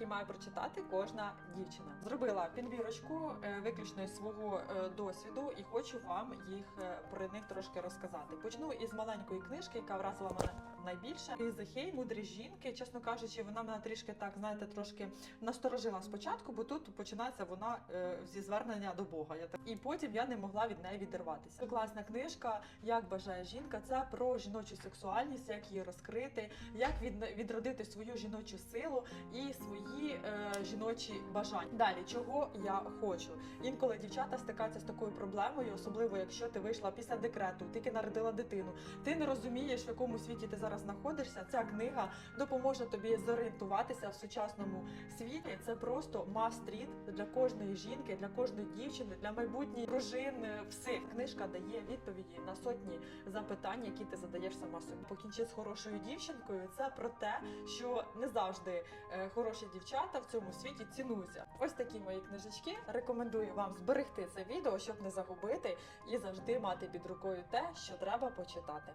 які має прочитати кожна дівчина. Зробила підбірочку е, виключно із свого е, досвіду і хочу вам їх е, про них трошки розказати. Почну із маленької книжки, яка вразила мене найбільше. Ізахей, мудрі жінки. Чесно кажучи, вона мене трішки так, знаєте, трошки насторожила спочатку, бо тут починається вона е, зі звернення до Бога. Я так і потім я не могла від неї відірватися. Класна книжка, як бажає жінка. Це про жіночу сексуальність, як її розкрити, як від, відродити свою жіночу силу і свої жіночі бажання. Далі, чого я хочу. Інколи дівчата стикаються з такою проблемою, особливо якщо ти вийшла після декрету, тільки народила дитину. Ти не розумієш, в якому світі ти зараз знаходишся. Ця книга допоможе тобі зорієнтуватися в сучасному світі. Це просто read для кожної жінки, для кожної дівчини, для майбутніх дружин. Всіх книжка дає відповіді на сотні запитань, які ти задаєш сама собі. Покінчи з хорошою дівчинкою. Це про те, що не завжди е, хороші дівчата в цьому світі цінуються. Ось такі мої книжечки. Рекомендую вам зберегти це відео, щоб не загубити і завжди мати під рукою те, що треба почитати.